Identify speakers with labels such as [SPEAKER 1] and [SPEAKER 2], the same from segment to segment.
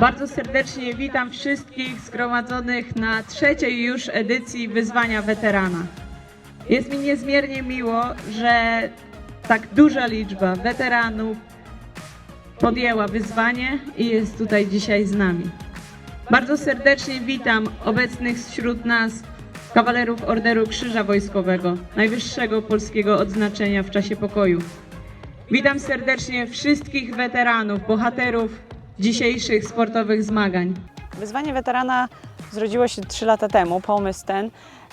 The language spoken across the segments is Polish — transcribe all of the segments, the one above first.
[SPEAKER 1] Bardzo serdecznie witam wszystkich zgromadzonych na trzeciej już edycji Wyzwania Weterana. Jest mi niezmiernie miło, że tak duża liczba weteranów podjęła wyzwanie i jest tutaj dzisiaj z nami. Bardzo serdecznie witam obecnych wśród nas kawalerów Orderu Krzyża Wojskowego, najwyższego polskiego odznaczenia w czasie pokoju. Witam serdecznie wszystkich weteranów, bohaterów dzisiejszych sportowych zmagań.
[SPEAKER 2] Wyzwanie weterana zrodziło się 3 lata temu, pomysł ten.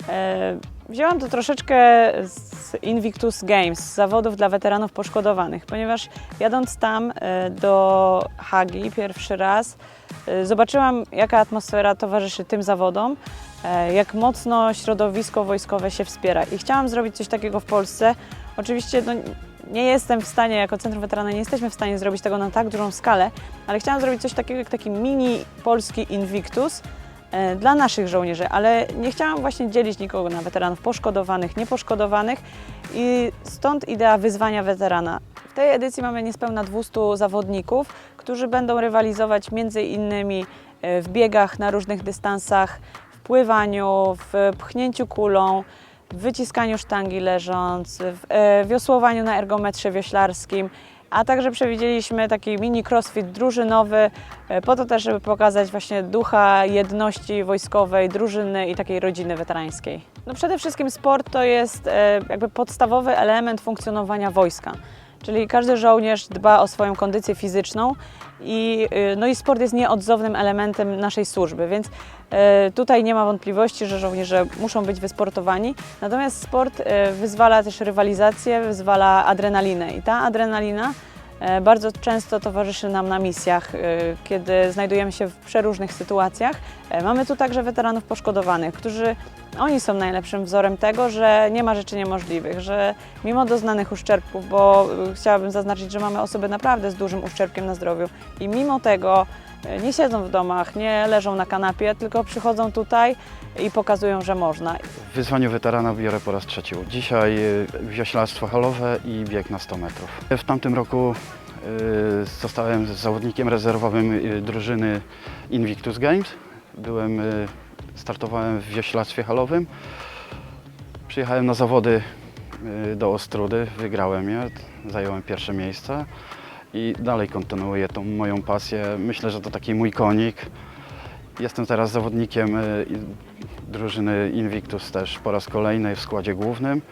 [SPEAKER 2] E, Wzięłam to troszeczkę z Invictus Games, z zawodów dla weteranów poszkodowanych, ponieważ jadąc tam e, do Hagi pierwszy raz, e, zobaczyłam jaka atmosfera towarzyszy tym zawodom, jak mocno środowisko wojskowe się wspiera. I chciałam zrobić coś takiego w Polsce. Oczywiście no, nie jestem w stanie, jako Centrum Weterana nie jesteśmy w stanie zrobić tego na tak dużą skalę, ale chciałam zrobić coś takiego jak taki mini polski Invictus e, dla naszych żołnierzy, ale nie chciałam właśnie dzielić nikogo na weteranów poszkodowanych, nieposzkodowanych i stąd idea wyzwania weterana. W tej edycji mamy niespełna 200 zawodników, którzy będą rywalizować między innymi e, w biegach na różnych dystansach, w pływaniu, w pchnięciu kulą, w wyciskaniu sztangi leżąc, w e, wiosłowaniu na ergometrze wioślarskim, a także przewidzieliśmy taki mini crossfit drużynowy, e, po to też, żeby pokazać właśnie ducha jedności wojskowej, drużyny i takiej rodziny weterańskiej. No przede wszystkim sport to jest e, jakby podstawowy element funkcjonowania wojska. Czyli każdy żołnierz dba o swoją kondycję fizyczną i, y, no i sport jest nieodzownym elementem naszej służby, więc e, tutaj nie ma wątpliwości, że żołnierze muszą być wysportowani. Natomiast sport e, wyzwala też rywalizację, wyzwala adrenalinę i ta adrenalina bardzo często towarzyszy nam na misjach, kiedy znajdujemy się w przeróżnych sytuacjach. Mamy tu także weteranów poszkodowanych, którzy oni są najlepszym wzorem tego, że nie ma rzeczy niemożliwych, że mimo doznanych uszczerbków, bo y, chciałabym zaznaczyć, że mamy osoby naprawdę z dużym uszczerbkiem na zdrowiu i mimo tego y, nie siedzą w domach, nie leżą na kanapie, tylko przychodzą tutaj i pokazują, że można.
[SPEAKER 3] W wyzwaniu weterana biorę po raz trzeci. Dzisiaj y, wioślarstwo halowe i bieg na 100 metrów. W tamtym roku zostałem zawodnikiem rezerwowym drużyny Invictus Games. Byłem, startowałem w wioślarstwie halowym. Przyjechałem na zawody y, do Ostrudy, wygrałem je, zająłem pierwsze miejsce i dalej kontynuuję tą moją pasję. Myślę, że to taki mój konik. Jestem teraz zawodnikiem y, drużyny Invictus też po raz kolejny w składzie głównym.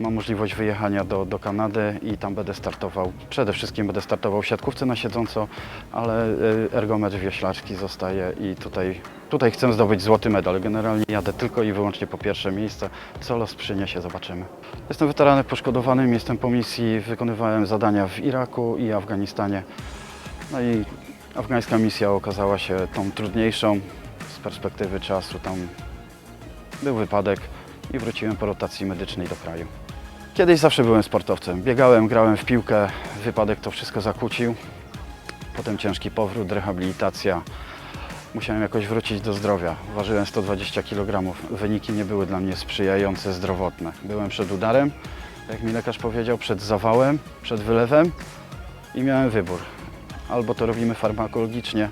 [SPEAKER 3] Mam możliwość wyjechania do, do Kanady i tam będę startował. Przede wszystkim będę startował w siatkówce na siedząco, ale y, ergometr wioślarski zostaje i tutaj, tutaj chcę zdobyć złoty medal. Generalnie jadę tylko i wyłącznie po pierwsze miejsce. Co los przyniesie, zobaczymy. Jestem weteranem poszkodowanym, jestem po misji, wykonywałem zadania w Iraku i Afganistanie. No i afgańska misja okazała się tą trudniejszą z perspektywy czasu. Tam był wypadek i wróciłem po rotacji medycznej do kraju. Kiedyś zawsze byłem sportowcem. Biegałem, grałem w piłkę, wypadek to wszystko zakłócił. Potem ciężki powrót, rehabilitacja. Musiałem jakoś wrócić do zdrowia. Ważyłem 120 kg. Wyniki nie były dla mnie sprzyjające zdrowotne. Byłem przed udarem, jak mi lekarz powiedział, przed zawałem, przed wylewem i miałem wybór. Albo to robimy farmakologicznie,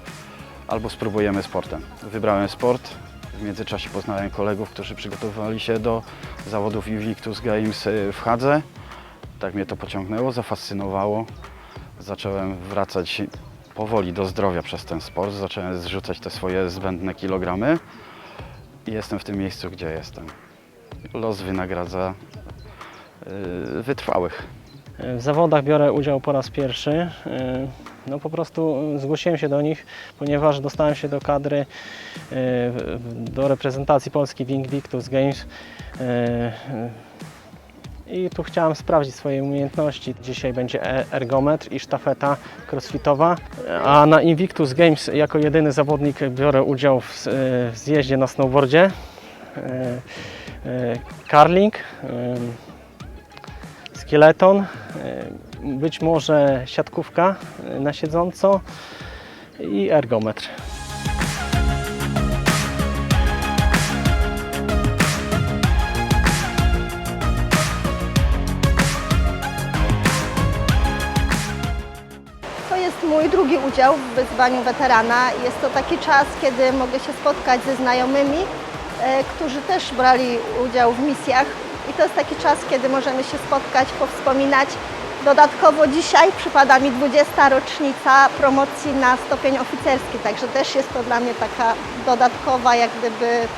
[SPEAKER 3] albo spróbujemy sportem. Wybrałem sport. W międzyczasie poznałem kolegów, którzy przygotowywali się do zawodów Invictus Games y, w Hadze. Tak mnie to pociągnęło, zafascynowało. Zacząłem wracać powoli do zdrowia przez ten sport. Zacząłem zrzucać te swoje zbędne kilogramy i jestem w tym miejscu, gdzie jestem. Los wynagradza y, wytrwałych.
[SPEAKER 4] W zawodach biorę udział po raz pierwszy. No po prostu zgłosiłem się do nich, ponieważ dostałem się do kadry, w- do reprezentacji Polski w Invictus Games. E, I tu chciałem sprawdzić swoje umiejętności. Dzisiaj będzie e- ergometr i sztafeta crossfitowa. A na Invictus Games jako jedyny zawodnik biorę udział w, zjeździe na snowboardzie. Carling, e, skeleton, e, być może siatkówka e, na siedząco i ergometr.
[SPEAKER 5] Mój drugi udział w wyzwaniu weterana. Jest to taki czas, kiedy mogę się spotkać ze znajomymi, e, którzy też brali udział w misjach. I to jest taki czas, kiedy możemy się spotkać, powspominać. Dodatkowo dzisiaj przypada mi 20. rocznica promocji na stopień oficerski, także też jest to dla mnie taka dodatkowa, jak gdyby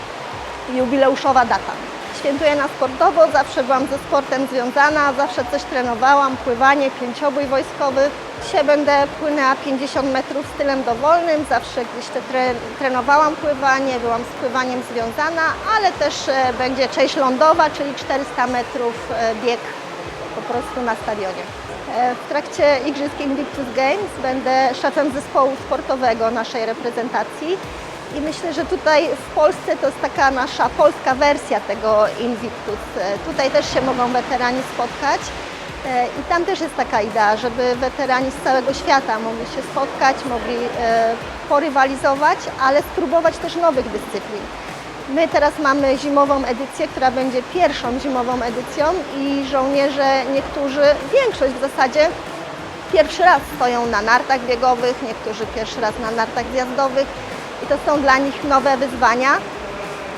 [SPEAKER 5] jubileuszowa data. Świętuję na sportowo, zawsze byłam ze sportem związana, zawsze coś trenowałam, pływanie, pięciobój wojskowy. Dzisiaj będę płynęła 50 metrów stylem dowolnym, zawsze gdzieś te tre, trenowałam pływanie, byłam z pływaniem związana, ale też e, będzie część lądowa, czyli 400 metrów e, bieg po prostu na stadionie. E, W trakcie Igrzysk Invictus Games będę szefem zespołu sportowego naszej reprezentacji i myślę, że tutaj w Polsce to jest taka nasza polska wersja tego Invictus. E, Tutaj też się mogą weterani spotkać e, i tam też jest taka idea, żeby weterani z całego świata mogli się spotkać, mogli e, porywalizować, ale spróbować też nowych dyscyplin. My teraz mamy zimową edycję, która będzie pierwszą zimową edycją i żołnierze, niektórzy, większość w zasadzie, pierwszy raz stoją na nartach biegowych, niektórzy pierwszy raz na nartach zjazdowych i to są dla nich nowe wyzwania.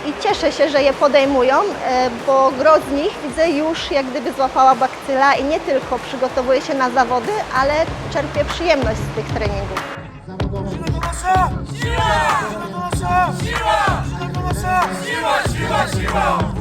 [SPEAKER 5] I cieszę się, że je podejmują, e, bo gro z nich widzę już jak gdyby złapała bakcyla i nie tylko przygotowuje się na zawody, ale czerpie przyjemność z tych treningów.
[SPEAKER 6] Siła! Siła! Siła! Siła! Siła! Siła!